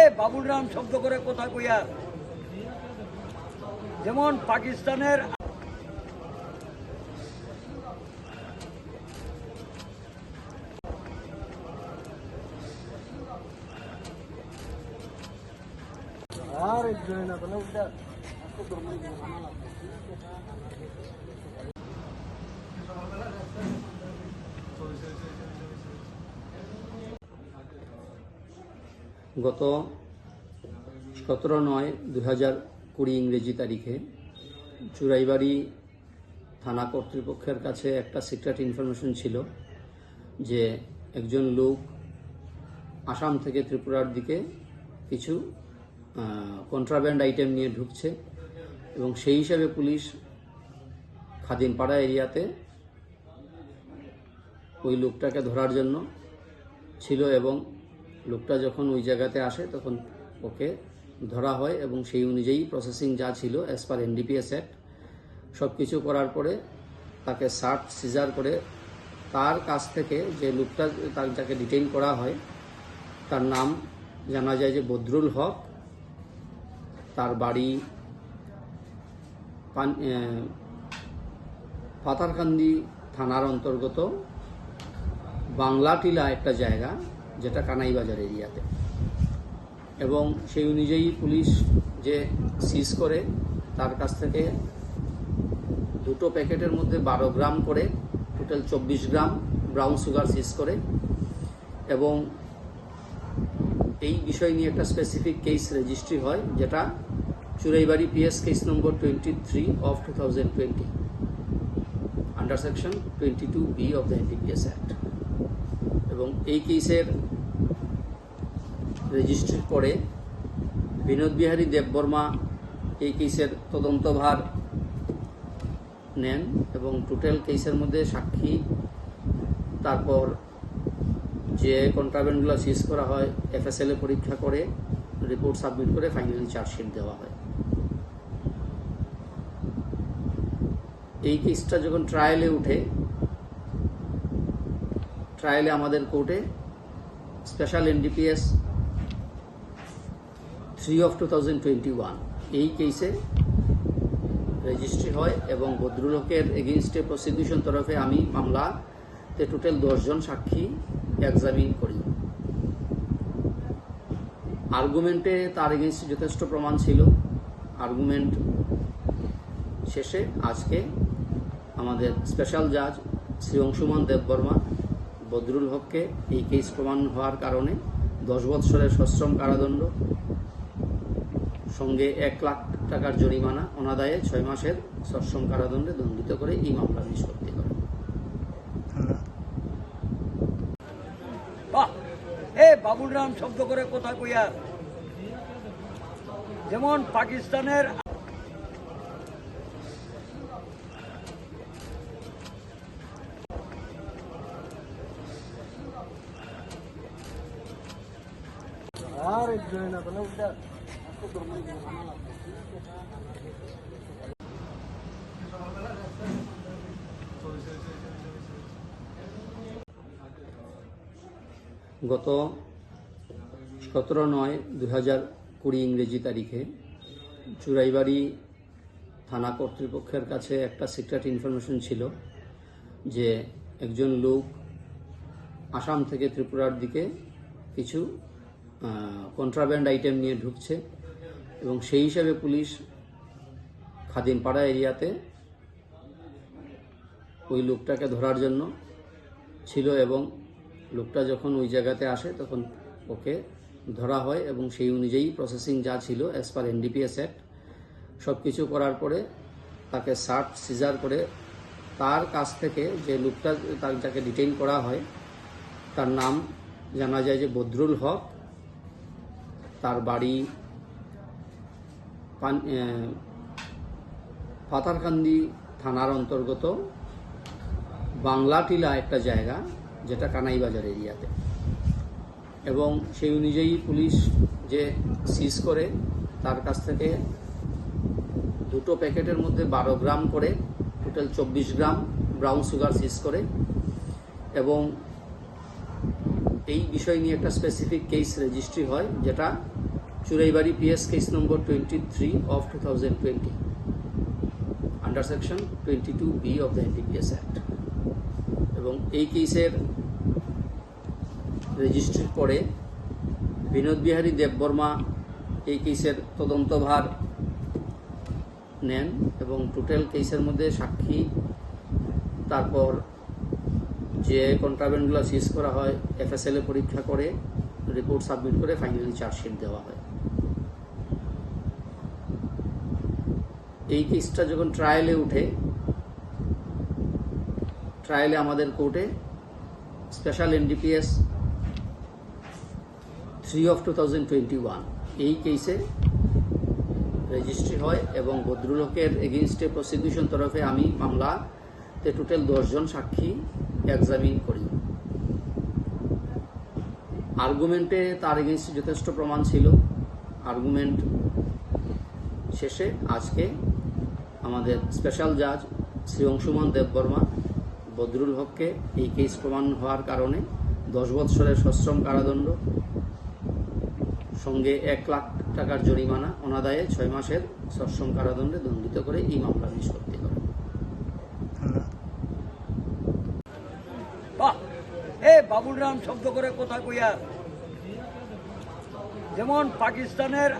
এ বাবুল রাম শব্দ করে কথা কইয়া। যেমন পাকিস্তানের আর না উল্টা। গত সতেরো নয় দু হাজার কুড়ি ইংরেজি তারিখে চুরাইবাড়ি থানা কর্তৃপক্ষের কাছে একটা সিক্রেট ইনফরমেশন ছিল যে একজন লোক আসাম থেকে ত্রিপুরার দিকে কিছু কন্ট্রাব্যান্ড আইটেম নিয়ে ঢুকছে এবং সেই হিসাবে পুলিশ খাদিমপাড়া এরিয়াতে ওই লোকটাকে ধরার জন্য ছিল এবং লোকটা যখন ওই জায়গাতে আসে, তখন ওকে ধরা হয় এবং সেই অনুযায়ী প্রসেসিং যা ছিল অ্যাজ পার এনডিপিএস অ্যাক্ট সব কিছু করার পরে তাকে সার্চ, সিজার করে তার কাছ থেকে যে লোকটা, তার যাকে ডিটেইন করা হয়, তার নাম জানা যায় যে বদরুল হক। তার বাড়ি পাতারকান্দি থানার অন্তর্গত বাংলাটিলা একটা জায়গা। যেটা কানাইবাজার এরিয়াতে। এবং সেই অনুযায়ী পুলিশ যে সিজ করে, তার কাছ থেকে দুটো প্যাকেটের মধ্যে বারো গ্রাম করে টোটাল চব্বিশ গ্রাম ব্রাউন সুগার সিজ করে। এবং এই বিষয় নিয়ে একটা স্পেসিফিক কেস রেজিস্ট্রি হয়, যেটা Churaibari PS case number twenty three of two thousand twenty under section twenty two B of the NDPS act এবং এই কেসের রেজিস্ট্রির পরে বিনোদ বিহারী দেববর্মা এই কেসের তদন্তভার নেন এবং টোটাল কেসের মধ্যে সাক্ষী। তারপর যে কন্ট্রাবেন্টগুলো সিজ করা হয় এফএসএল এ পরীক্ষা করে রিপোর্ট সাবমিট করে ফাইনালি চার্জশিট দেওয়া হয়। এই কেসটা যখন ট্রায়ালে উঠে ট্রায়ালে আমাদের কোর্টে special NDPS three of two thousand twenty one এই কেসে রেজিস্ট্রি হয় এবং ভদ্রলোকের এগেনস্টে প্রসিকিউশন তরফে আমি মামলাতে টোটাল দশজন সাক্ষী এক্সামিন করি। আর্গুমেন্টে তার এগেনস্টে যথেষ্ট প্রমাণ ছিল। আর্গুমেন্ট শেষে আজকে আমাদের স্পেশাল জাজ শ্রী অংশুমান দেববর্মা বদরুল হককে এই কেস প্রমাণ হওয়ার কারণে দশ বৎসরের সশ্রম কারাদণ্ড, সঙ্গে এক লাখ টাকার জরিমানা, অনাদায়ে ছয় মাসের সশ্রম কারাদণ্ডে দণ্ডিত করে এই মামলা নিষ্পত্তি করে। বাবুল রাম শব্দ করে কথা কইয়া? যেমন পাকিস্তানের আর না তাহলে উল্টা গত সতেরো নয় দু হাজার কুড়ি ইংরেজি তারিখে চুরাইবাড়ি থানা কর্তৃপক্ষের কাছে একটা সিক্রেট ইনফরমেশন ছিল যে একজন লোক আসাম থেকে ত্রিপুরার দিকে কিছু কন্ট্রাব্যান্ড আইটেম নিয়ে ঢুকছে এবং সেই হিসাবে পুলিশ খাদিমপাড়া এরিয়াতে ওই লোকটাকে ধরার জন্য ছিল এবং লোকটা যখন ওই জায়গাতে আসে তখন ওকে ধরা হয় এবং সেই অনুযায়ী প্রসেসিং যা ছিল অ্যাজ পার এনডিপিএস অ্যাক্ট সব কিছু করার পরে তাকে সার্চ সিজার করে তার কাছ থেকে যে লোকটা তার যাকে ডিটেইন করা হয় তার নাম জানা যায় যে বদরুল হক তার বাড়ি পাতারকান্দি থানার অন্তর্গত বাংলাটিলা একটা জায়গা যেটা কানাইবাজার এরিয়াতে। এবং সেই অনুযায়ী পুলিশ যে সিজ করে তার কাছ থেকে দুটো প্যাকেটের মধ্যে বারো গ্রাম করে টোটাল চব্বিশ গ্রাম ব্রাউন সুগার সিজ করে এবং এই বিষয় নিয়ে একটা স্পেসিফিক কেস রেজিস্ট্রি হয়, যেটা Churaibari PS case number twenty three of two thousand twenty under section twenty two B of the NDPS act এবং এই কেসের রেজিস্ট্রির পরে বিনোদ বিহারী দেববর্মা এই কেসের তদন্তভার নেন এবং টোটাল কেসের মধ্যে সাক্ষী, তারপর যে কন্ট্রাভেন্টগুলো সিজ করা হয় এফএসএল এ পরীক্ষা করে রিপোর্ট সাবমিট করে ফাইনালি চার্জশিট দেওয়া হয়। এই কেসটা যখন ট্রায়ালে উঠে ট্রায়ালে আমাদের কোর্টে special NDPS three of two এই কেসে রেজিস্ট্রি হয় এবং বদরুল হকের এগেনস্টে প্রসিকিউশন তরফে আমি মামলাতে টোটাল দশজন সাক্ষী এক্সামিন করি। আর্গুমেন্টে তার এগেনস্টে যথেষ্ট প্রমাণ ছিল। আর্গুমেন্ট শেষে আজকে আমাদের স্পেশাল জাজ শ্রী অংশুমান দেববর্মা বদরুল হককে এই কেস প্রমাণ হওয়ার কারণে দশ বৎসরের সশ্রম কারাদণ্ড, সঙ্গে এক লাখ টাকার জরিমানা, অনাদায়ে ছয় মাসের সশ্রম কারাদণ্ডে দণ্ডিত করে এই মামলা নিষ্পত্তি করে বাহ এ বাবুল রাম শব্দ করে কথা কইয়া? যেমন পাকিস্তানের